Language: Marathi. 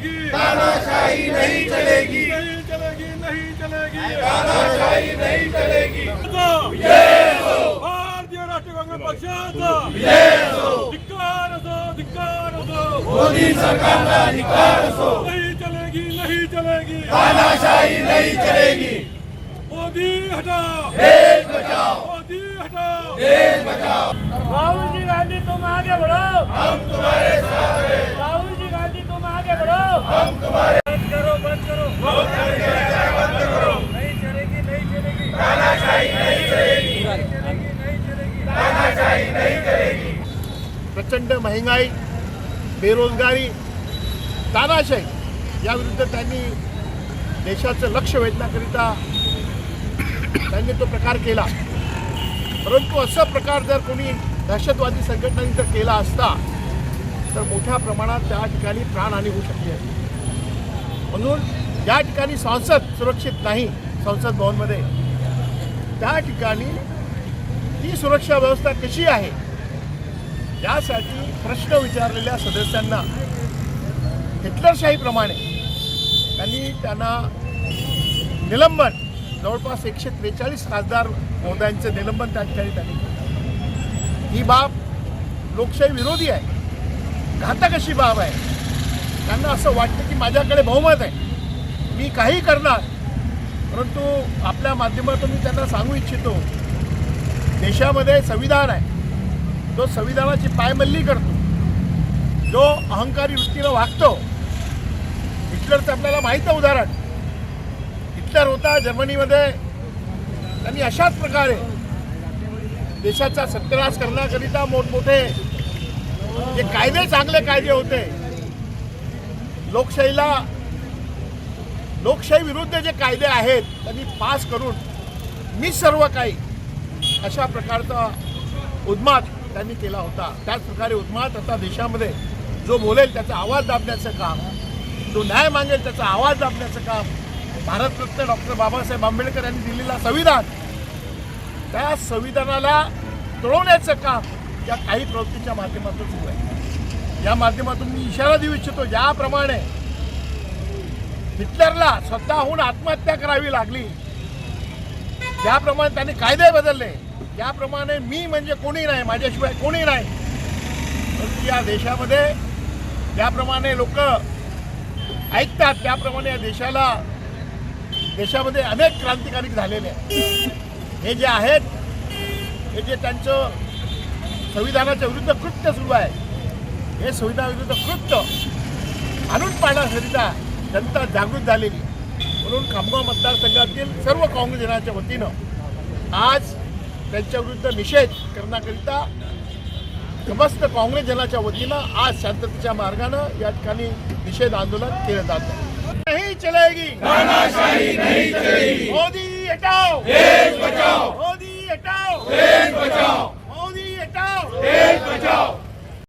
चलेगी। तानाशाही नहीं चलेगी। नहीं चलेगी नहीं चलेगी। तानाशाही नहीं चलेगी। भारतीय राष्ट्रीय काँग्रेस पक्षाचा धिक्कार असो धिक्कार असो। मोदी सरकारला अधिकार असो। नहीं चलेगी नहीं चलेगी। तानाशाही नहीं चलेगी। मोदी हटाओ। देश बचाओ। मोदी हटाओ। देश बचाओ। राहुल जी गांधी तुम आगे बढ़ो। हम तुम्हारे साथ हैं राहुल जी गांधी तुम आगे बढ़ो हम तुम्हारे बंद करो बंद करो नहीं चलेगी नहीं चलेगी तानाशाही नहीं चलेगी नहीं चलेगी नहीं चलेगी तानाशाही नहीं चलेगी प्रचंड महंगाई बेरोजगारी तानाशाही याविरुद्ध त्यांनी देशाचं लक्ष वेधण्याकरिता त्यांनी तो प्रकार केला. परंतु असा प्रकार जर कोणी दहशतवादी संघटनांनी जर केला असता तर मोठ्या प्रमाणात त्या ठिकाणी प्राणहानी होऊ शकली असते म्हणून ज्या ठिकाणी संसद सुरक्षित नाही संसद भवनमध्ये त्या ठिकाणी ती सुरक्षा व्यवस्था कशी आहे यासाठी प्रश्न विचारलेल्या सदस्यांना हिटलरशाहीप्रमाणे त्यांनी त्यांना निलंबन जवळपास एकशे त्रेचाळीस खासदार महोदयांचं निलंबन त्या ठिकाणी त्यांनी केलं. ही बाब लोकशाही विरोधी आहे घातक अशी बाब आहे. त्यांना असं वाटतं की माझ्याकडे बहुमत आहे. मी काही करणार. परंतु आपल्या माध्यमातून मी त्यांना सांगू इच्छितो. देशामध्ये संविधान आहे. जो संविधानाची पायमल्ली करतो जो अहंकारी वृत्तीनं वागतो हिटलरचं आपल्याला माहीत आहे उदाहरण. हिटलर होता जर्मनीमध्ये. त्यांनी अशाच प्रकारे देशाचा सत्यानाश करण्याकरिता मोठमोठे जे कायदे चांगले कायदे होते. लोकशाहीला लोकशाही विरुद्ध जे कायदे आहेत त्यांनी पास करून मी सर्व काही अशा प्रकारचा उन्माद त्यांनी केला होता. त्याच प्रकारे उन्माद आता देशामध्ये जो बोलेल त्याचा आवाज दाबण्याचं काम जो न्याय मागेल त्याचा आवाज दाबण्याचं काम भारतरत्न डॉक्टर बाबासाहेब आंबेडकर यांनी दिलेला संविधान त्या संविधानाला तोडवण्याचं काम या काही प्रवृत्तीच्या माध्यमातून सुरू आहे. या माध्यमातून मी इशारा देऊ इच्छितो ज्याप्रमाणे हिटलरला स्वतःहून आत्महत्या करावी लागली ज्याप्रमाणे त्यांनी कायदे बदलले ज्याप्रमाणे मी म्हणजे कोणी नाही माझ्याशिवाय कोणी नाही. परंतु या देशामध्ये ज्याप्रमाणे लोक ऐकतात त्याप्रमाणे या देशाला देशामध्ये अनेक क्रांतिकारी झालेले आहेत. हे जे आहेत हे जे त्यांचं संविधानाच्या विरुद्ध कृत्य सुरू आहे. हे संविधानाविरुद्ध कृत्य आणून पाडण्याकरिता जनता जागृत झालेली. म्हणून खामगाव मतदारसंघातील सर्व काँग्रेसजनाच्या वतीनं आज त्यांच्या विरुद्ध निषेध करण्याकरिता समस्त काँग्रेस जनाच्या वतीनं आज शांततेच्या मार्गानं या ठिकाणी निषेध आंदोलन केलं जात. आहे नहीं चलेगी तानाशाही नहीं चलेगी मोदी हटाओ. देश बचाओ. मोदी हटाओ. देश बचाओ. मोदी हटाओ देश बचाओ